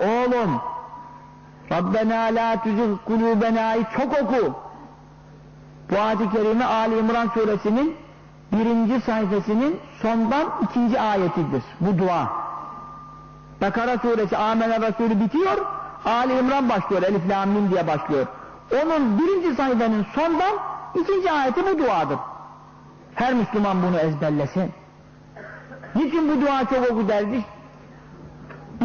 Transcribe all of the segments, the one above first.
Oğlum Rabbena la tuzigh kulûbenâ'yı çok oku. Bu ayet-i kerime Ali İmran suresinin birinci sayfasının sondan ikinci ayetidir. Bu dua. Bakara suresi Amene Resulü bitiyor. Ali İmran başlıyor. Elif Lam Mim diye başlıyor. Onun birinci sayfanın sondan ikinci ayeti bu duadır. Her Müslüman bunu ezberlesin. Niçin bu dua çok oku derdik?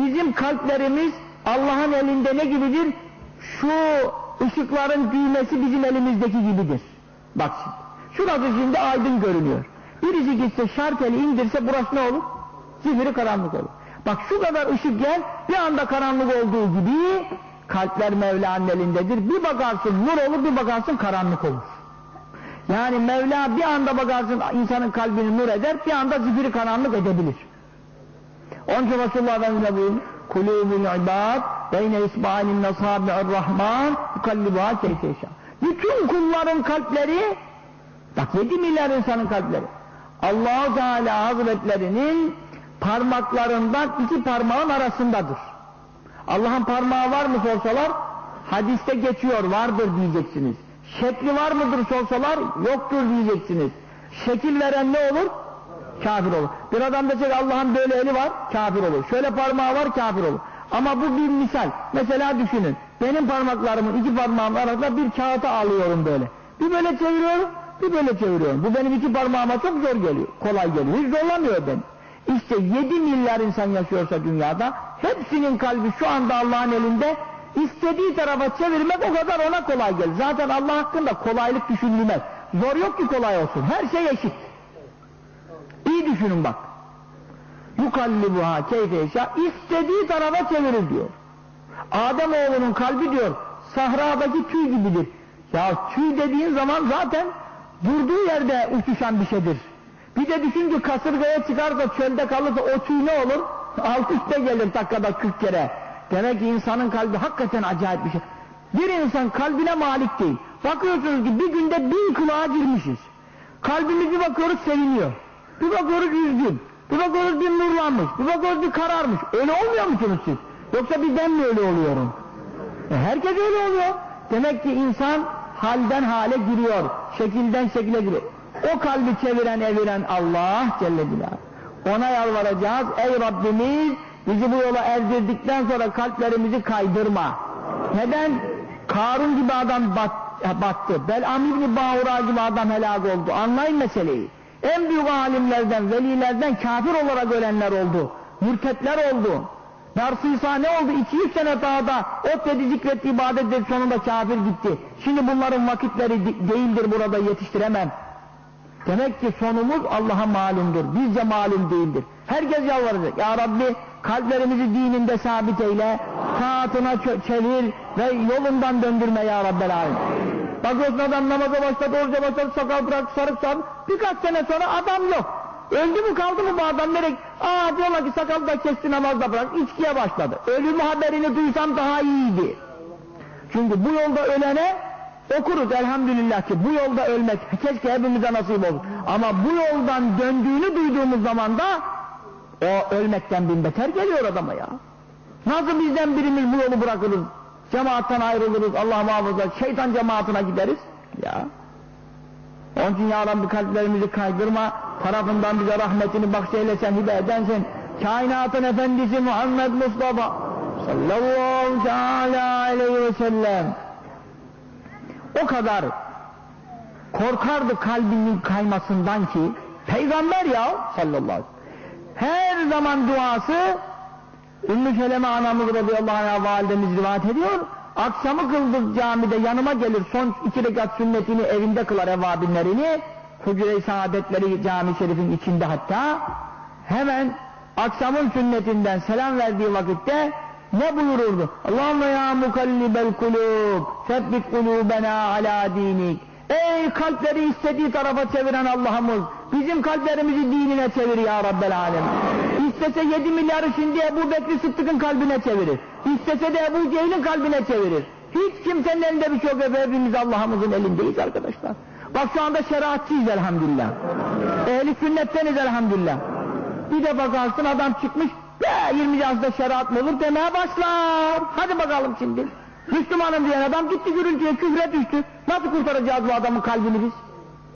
Bizim kalplerimiz Allah'ın elinde ne gibidir? Şu ışıkların düğmesi bizim elimizdeki gibidir. Bak şimdi. Şurası şimdi aydın görünüyor. Birisi gitse şarteli indirse burası ne olur? Zifiri karanlık olur. Bak şu kadar ışık gel bir anda karanlık olduğu gibi kalpler Mevla'nın elindedir. Bir bakarsın nur olur bir bakarsın karanlık olur. Yani Mevla bir anda bakarsın insanın kalbini nur eder bir anda zifiri karanlık edebilir. Onun için Resulullah Efendimiz'e buyurun kulûbul ibad beyne isbâinin nasâbi'ir rahman yukallibuha keyfeşâ bütün kulların kalpleri bak 7 milyar insanın kalpleri. Allah Teala Hazretlerinin parmaklarından iki parmağın arasındadır. Allah'ın parmağı var mı sorsalar hadiste geçiyor vardır diyeceksiniz. Şekli var mıdır sorsalar yoktur diyeceksiniz. Şekil veren ne olur? Kafir olur. Bir adam desek Allah'ın böyle eli var, kafir olur. Şöyle parmağı var, kafir olur. Ama bu bir misal. Mesela düşünün. Benim parmaklarımın iki parmağım arasında bir kağıta alıyorum böyle. Bir böyle çeviriyorum, bir böyle çeviriyorum. Bu benim iki parmağıma çok zor geliyor. Kolay geliyor. Hiç zorlamıyor beni. İşte 7 milyar insan yaşıyorsa dünyada hepsinin kalbi şu anda Allah'ın elinde istediği tarafa çevirmek o kadar ona kolay gelir. Zaten Allah hakkında kolaylık düşünülmez. Zor yok ki kolay olsun. Her şey eşit. Düşünün bak. Yukallibuha keyfeşa istediği tarafa çevirir diyor. Adem oğlunun kalbi diyor sahradaki tüy gibidir. Ya tüy dediğin zaman zaten durduğu yerde uçuşan bir şeydir. Bir de düşün ki kasırgaya çıkarsa çölde kalırsa o tüy ne olur? Alt üstte gelir dakikada 40 kere. Demek ki insanın kalbi hakikaten acayip bir şey. Bir insan kalbine malik değil. Bakıyorsunuz ki bir günde bin kulağa girmişiz. Kalbimizi bakıyoruz seviniyor. Bir bakıyoruz üzgün. Bakıyoruz bir nurlanmış. Bakıyoruz bir kararmış. Öyle olmuyor musunuz siz? Yoksa bir ben mi öyle oluyorum? E herkes öyle oluyor. Demek ki insan halden hale giriyor. Şekilden şekile giriyor. O kalbi çeviren eviren Allah Celle Celaluhu. Ona yalvaracağız. Ey Rabbimiz bizi bu yola erdirdikten sonra kalplerimizi kaydırma. Neden? Karun gibi adam bat, battı. Bel'am İbni Bağura gibi adam helak oldu. Anlayın meseleyi. En büyük alimlerden, velilerden kafir olarak ölenler oldu. Mürtetler oldu. Narsisa ne oldu? 200 sene daha da ot dedi zikretti ibadet dedi sonunda kafir gitti. Şimdi bunların vakitleri değildir burada yetiştiremem. Demek ki sonumuz Allah'a malumdur. Bizce malum değildir. Herkes yalvaracak. Ya Rabbi kalplerimizi dininde sabit eyle. Taatına çevir ve yolundan döndürme ya Rabbel Alem. Bakıyorsun adam namaza başladı, oruca başladı, sakal bırak, sarık sarık. Birkaç sene sonra adam yok. Öldü mü kaldı mı bu adam nereye? Aa diyorlar ki sakalı da kesti namazda bırak, içkiye başladı. Ölüm haberini duysam daha iyiydi. Çünkü bu yolda ölene okuruz elhamdülillah ki bu yolda ölmek keşke hepimize nasip olur. Ama bu yoldan döndüğünü duyduğumuz zaman da o ölmekten bin beter geliyor adama ya. Nasıl bizden birimiz bu yolu bırakırız? Cemaattan ayrılırız, Allah muhafaza, şeytan cemaatine gideriz. Ya. Onun için ya Rabbi kalplerimizi kaydırma, tarafından bize rahmetini bahşeylesen, hibe edensin. Kainatın efendisi Muhammed Mustafa sallallahu aleyhi ve sellem o kadar korkardı kalbinin kaymasından ki peygamber ya sallallahu aleyhi ve sellem her zaman duası Ümmü Seleme anamız radıyallahu anh'a validemiz rivayet ediyor. Akşamı kıldık camide yanıma gelir son iki rekat sünnetini evinde kılar evvabinlerini Hucre-i Saadetleri cami şerifin içinde hatta. Hemen akşamın sünnetinden selam verdiği vakitte ne buyururdu? Allahümme ya mukallibel kulub sebbit kulubena ala dinik Ey kalpleri istediği tarafa çeviren Allah'ımız bizim kalplerimizi dinine çevir ya Rabbel Alem. İstese 7 milyarı şimdi Ebu Bekri Sıddık'ın kalbine çevirir. İstese de Ebu Cehil'in kalbine çevirir. Hiç kimsenin elinde bir şey yok. Hepimiz Allah'ımızın elindeyiz arkadaşlar. Bak şu anda şeriatçıyız elhamdülillah. Ehli sünnetteniz elhamdülillah. Bir de bakarsın adam çıkmış Ya 20 Ağustos şeriat mı olur demeye başlar. Hadi bakalım şimdi. Müslümanım diyen adam gitti gürültüye küfre düştü. Nasıl kurtaracağız bu adamın kalbini biz?